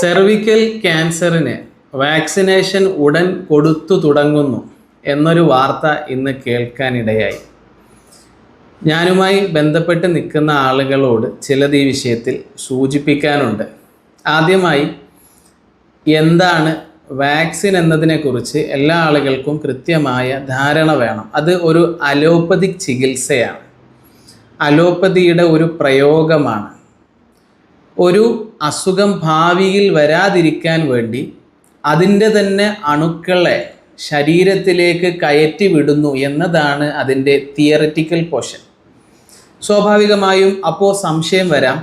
Cervical ക്യാൻസറിന് vaccination ഉടൻ കൊടുത്തു തുടങ്ങുന്നു എന്നൊരു വാർത്ത ഇന്ന് കേൾക്കാനിടയായി. ഞാനുമായി ബന്ധപ്പെട്ട് നിൽക്കുന്ന ആളുകളോട് ചിലത് ഈ വിഷയത്തിൽ സൂചിപ്പിക്കാനുണ്ട്. ആദ്യമായി എന്താണ് വാക്സിൻ എന്നതിനെക്കുറിച്ച് എല്ലാ ആളുകൾക്കും കൃത്യമായ ധാരണ വേണം. അത് ഒരു അലോപ്പതിക് ചികിത്സയാണ്. അലോപ്പതിയുടെ ഒരു പ്രയോഗമാണ്. ഒരു അസുഖം ഭാവിയിൽ വരാതിരിക്കാൻ വേണ്ടി അതിന്റെ തന്നെ അണുക്കളെ ശരീരത്തിലേക്ക് കയറ്റി വിടുന്നു എന്നതാണ് അതിന്റെ തിയറിറ്റിക്കൽ പോഷൻ സ്വാഭാവികമായും അപ്പോൾ സംശയം വരാം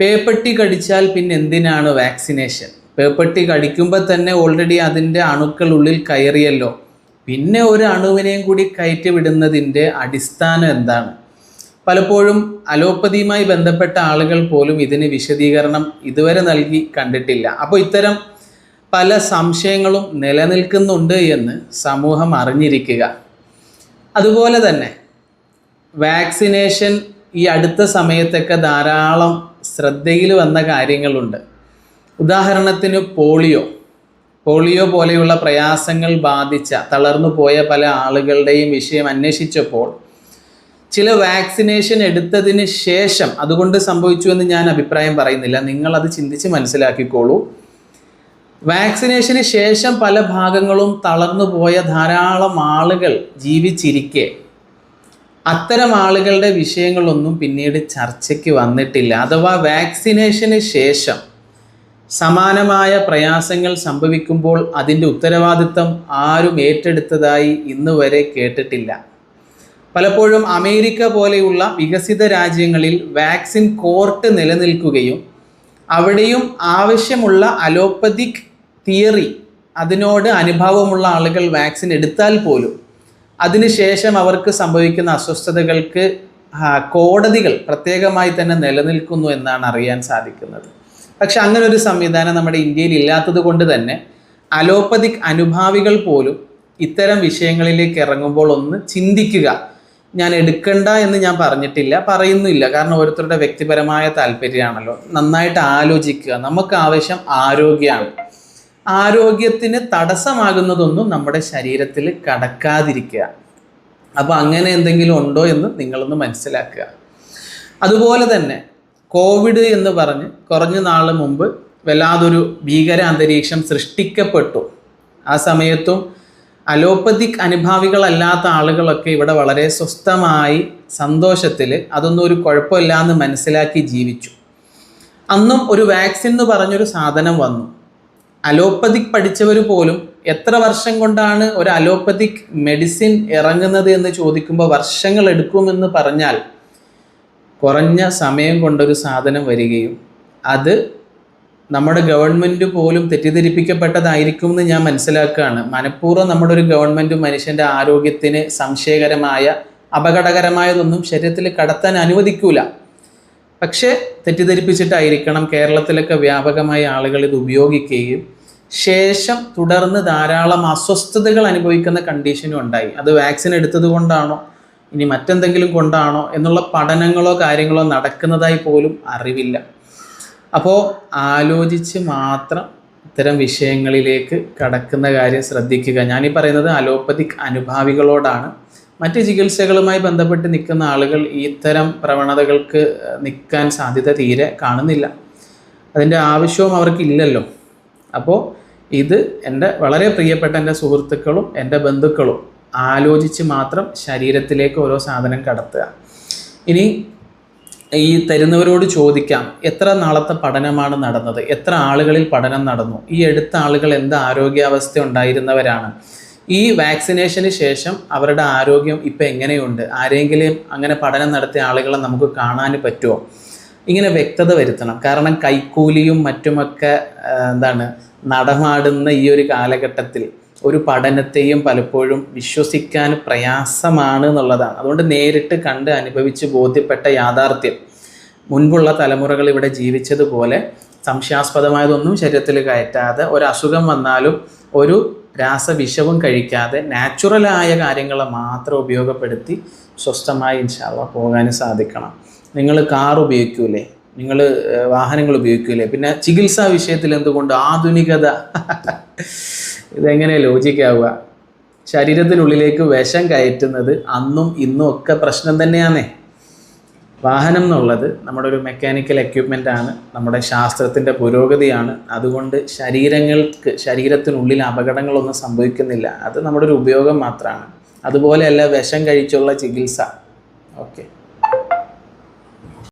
പേപ്പട്ടി കടിച്ചാൽ പിന്നെ എന്തിനാണ് വാക്സിനേഷൻ? പേപ്പട്ടി കടിക്കുമ്പോൾ തന്നെ ഓൾറെഡി അതിന്റെ അണുക്കൾ ഉള്ളിൽ കയറിയല്ലോ. പിന്നെ ഒരു അണുവിനെയും കൂടി കയറ്റി വിടുന്നതിന്റെ അടിസ്ഥാനം എന്താണ്? പലപ്പോഴും അലോപ്പതിയുമായി ബന്ധപ്പെട്ട ആളുകൾ പോലും ഇതിന് വിശദീകരണം ഇതുവരെ നൽകി കണ്ടിട്ടില്ല. അപ്പോൾ ഇത്തരം പല സംശയങ്ങളും നിലനിൽക്കുന്നുണ്ട് എന്ന് സമൂഹം അറിഞ്ഞിരിക്കുക. അതുപോലെ തന്നെ വാക്സിനേഷൻ ഈ അടുത്ത സമയത്തൊക്കെ ധാരാളം ശ്രദ്ധയിൽ വന്ന കാര്യങ്ങളുണ്ട്. ഉദാഹരണത്തിന് പോളിയോ. പോളിയോ പോലെയുള്ള പ്രയാസങ്ങൾ ബാധിച്ച തളർന്നു പോയ പല ആളുകളുടെയും വിഷയം അന്വേഷിച്ചപ്പോൾ ചില വാക്സിനേഷൻ എടുത്തതിന് ശേഷം അതുകൊണ്ട് സംഭവിച്ചു എന്ന് ഞാൻ അഭിപ്രായം പറയുന്നില്ല. നിങ്ങൾ അത് ചിന്തിച്ച് മനസ്സിലാക്കിക്കോളൂ. വാക്സിനേഷന് ശേഷം പല ഭാഗങ്ങളും തളർന്നു പോയ ധാരാളം ആളുകൾ ജീവിച്ചിരിക്കെ. അത്തരം ആളുകളുടെ വിഷയങ്ങളൊന്നും പിന്നീട് ചർച്ചയ്ക്ക് വന്നിട്ടില്ല. അഥവാ വാക്സിനേഷന് ശേഷം സമാനമായ പ്രയാസങ്ങൾ സംഭവിക്കുമ്പോൾ അതിന്റെ ഉത്തരവാദിത്തം ആരും ഏറ്റെടുത്തതായി ഇന്നുവരെ കേട്ടിട്ടില്ല. പലപ്പോഴും അമേരിക്ക പോലെയുള്ള വികസിത രാജ്യങ്ങളിൽ വാക്സിൻ കോർട്ട് നിലനിൽക്കുകയും അവിടെയും ആവശ്യമുള്ള അലോപ്പതിക് തിയറി അതിനോട് അനുഭാവമുള്ള ആളുകൾ വാക്സിൻ എടുത്താൽ പോലും അതിനുശേഷം അവർക്ക് സംഭവിക്കുന്ന അസ്വസ്ഥതകൾക്ക് കോടതികൾ പ്രത്യേകമായി തന്നെ നിലനിൽക്കുന്നു എന്നാണ് അറിയാൻ സാധിക്കുന്നത്. പക്ഷെ അങ്ങനെ ഒരു സംവിധാനം നമ്മുടെ ഇന്ത്യയിൽ ഇല്ലാത്തത് കൊണ്ട് തന്നെ അലോപ്പതിക് അനുഭാവികൾ പോലും ഇത്തരം വിഷയങ്ങളിലേക്ക് ഇറങ്ങുമ്പോൾ ഒന്ന് ചിന്തിക്കുക. ഞാൻ എടുക്കണ്ട എന്ന് ഞാൻ പറഞ്ഞിട്ടില്ല പറയുന്നില്ല കാരണം ഓരോരുത്തരുടെ വ്യക്തിപരമായ താല്പര്യമാണല്ലോ. നന്നായിട്ട് ആലോചിക്കുക. നമുക്ക് ആവശ്യം ആരോഗ്യമാണ്. ആരോഗ്യത്തിന് തടസ്സമാകുന്നതൊന്നും നമ്മുടെ ശരീരത്തിൽ കടക്കാതിരിക്കുക. അപ്പോൾ അങ്ങനെ എന്തെങ്കിലും ഉണ്ടോ എന്ന് നിങ്ങളൊന്ന് മനസ്സിലാക്കുക. അതുപോലെ തന്നെ കോവിഡ് എന്ന് പറഞ്ഞ് കുറഞ്ഞ നാൾ മുമ്പ് വല്ലാതൊരു ഭീകര അന്തരീക്ഷം സൃഷ്ടിക്കപ്പെട്ടു. ആ സമയത്തും അലോപ്പതിക് അനുഭാവികളല്ലാത്ത ആളുകളൊക്കെ ഇവിടെ വളരെ സ്വസ്ഥമായി സന്തോഷത്തിൽ അതൊന്നും ഒരു കുഴപ്പമില്ല എന്ന് മനസ്സിലാക്കി ജീവിച്ചു. അന്നും ഒരു വാക്സിൻ എന്ന് പറഞ്ഞൊരു സാധനം വന്നു. അലോപ്പതിക് പഠിച്ചവർ പോലും എത്ര വർഷം കൊണ്ടാണ് ഒരു അലോപ്പതിക് മെഡിസിൻ ഇറങ്ങുന്നത് എന്ന് ചോദിക്കുമ്പോൾ വർഷങ്ങൾ എടുക്കുമെന്ന് പറഞ്ഞാൽ കുറഞ്ഞ സമയം കൊണ്ടൊരു സാധനം വരികയും അത് നമ്മുടെ ഗവൺമെന്റ് പോലും തെറ്റിദ്ധരിപ്പിക്കപ്പെട്ടതായിരിക്കും എന്ന് ഞാൻ മനസ്സിലാക്കുകയാണ്. മനഃപൂർവം നമ്മുടെ ഒരു ഗവൺമെന്റ് മനുഷ്യന്റെ ആരോഗ്യത്തിന് സംശയകരമായ അപകടകരമായതൊന്നും ശരീരത്തിൽ കടത്താൻ അനുവദിക്കൂല. പക്ഷേ തെറ്റിദ്ധരിപ്പിച്ചിട്ടായിരിക്കണം കേരളത്തിലൊക്കെ വ്യാപകമായ ആളുകൾ ഇത് ഉപയോഗിക്കുകയും ശേഷം തുടർന്ന് ധാരാളം അസ്വസ്ഥതകൾ അനുഭവിക്കുന്ന കണ്ടീഷനും ഉണ്ടായി. അത് വാക്സിൻ എടുത്തത് കൊണ്ടാണോ ഇനി മറ്റെന്തെങ്കിലും കൊണ്ടാണോ എന്നുള്ള പഠനങ്ങളോ കാര്യങ്ങളോ നടക്കുന്നതായി പോലും അറിവില്ല. അപ്പോൾ ആലോചിച്ച് മാത്രം ഇത്തരം വിഷയങ്ങളിലേക്ക് കടക്കുന്ന കാര്യം ശ്രദ്ധിക്കുക. ഞാനീ പറയുന്നത് അലോപ്പതിക് അനുഭാവികളോടാണ്. മറ്റ് ചികിത്സകളുമായി ബന്ധപ്പെട്ട് നിൽക്കുന്ന ആളുകൾ ഇത്തരം പ്രവണതകൾക്ക് നിൽക്കാൻ സാധ്യത തീരെ കാണുന്നില്ല. അതിന്റെ ആവശ്യവും അവർക്കില്ലല്ലോ അപ്പോൾ ഇത് എന്റെ വളരെ പ്രിയപ്പെട്ട എന്റെ സുഹൃത്തുക്കളും എന്റെ ബന്ധുക്കളും ആലോചിച്ച് മാത്രം ശരീരത്തിലേക്ക് ഓരോ സാധനം കടത്തുക. ഇനി ഈ തരുന്നവരോട് ചോദിക്കാം എത്ര നാളത്തെ പഠനമാണ് നടന്നത്? എത്ര ആളുകളിൽ പഠനം നടന്നു? ഈ എടുത്ത ആളുകൾ എന്ത് ആരോഗ്യാവസ്ഥ ഉണ്ടായിരുന്നവരാണ്? ഈ വാക്സിനേഷന് ശേഷം അവരുടെ ആരോഗ്യം ഇപ്പം എങ്ങനെയുണ്ട്? ആരെങ്കിലും അങ്ങനെ പഠനം നടത്തിയ ആളുകളെ നമുക്ക് കാണാൻ പറ്റുമോ ഇങ്ങനെ വ്യക്തത വരുത്തണം. കാരണം കൈക്കൂലിയും മറ്റുമൊക്കെ എന്താണ് നടമാടുന്ന ഈ ഒരു കാലഘട്ടത്തിൽ ഒരു പഠനത്തെയും പലപ്പോഴും വിശ്വസിക്കാൻ പ്രയാസമാണ് എന്നുള്ളതാണ്. അതുകൊണ്ട് നേരിട്ട് കണ്ട് അനുഭവിച്ച് ബോധ്യപ്പെട്ട യാഥാർത്ഥ്യം. മുൻപുള്ള തലമുറകൾ ഇവിടെ ജീവിച്ചതുപോലെ സംശയാസ്പദമായതൊന്നും ശരീരത്തിൽ കയറ്റാതെ ഒരു അസുഖം വന്നാലും ഒരു രാസവിഷവും കഴിക്കാതെ നാച്ചുറലായ കാര്യങ്ങളെ മാത്രം ഉപയോഗപ്പെടുത്തി സ്വസ്ഥമായി ഇൻഷാള്ള പോകാൻ സാധിക്കണം. നിങ്ങൾ കാർ ഉപയോഗിക്കൂലേ? നിങ്ങൾ വാഹനങ്ങൾ ഉപയോഗിക്കില്ലേ പിന്നെ ചികിത്സാ വിഷയത്തിൽ എന്തുകൊണ്ട് ആധുനികത? ഇതെങ്ങനെ ലോജിക്കാവുക? ശരീരത്തിനുള്ളിലേക്ക് വിഷം കയറ്റുന്നത് അന്നും ഇന്നും ഒക്കെ പ്രശ്നം തന്നെയാണേ വാഹനം എന്നുള്ളത് നമ്മുടെ ഒരു മെക്കാനിക്കൽ എക്യുപ്മെന്റ് ആണ് നമ്മുടെ ശാസ്ത്രത്തിന്റെ പുരോഗതിയാണ്. അതുകൊണ്ട് ശരീരങ്ങൾക്ക് ശരീരത്തിനുള്ളിൽ അപകടങ്ങളൊന്നും സംഭവിക്കുന്നില്ല. അത് നമ്മുടെ ഒരു ഉപയോഗം മാത്രമാണ്. അതുപോലെയല്ല വിഷം കഴിച്ചുള്ള ചികിത്സ. ഓക്കെ.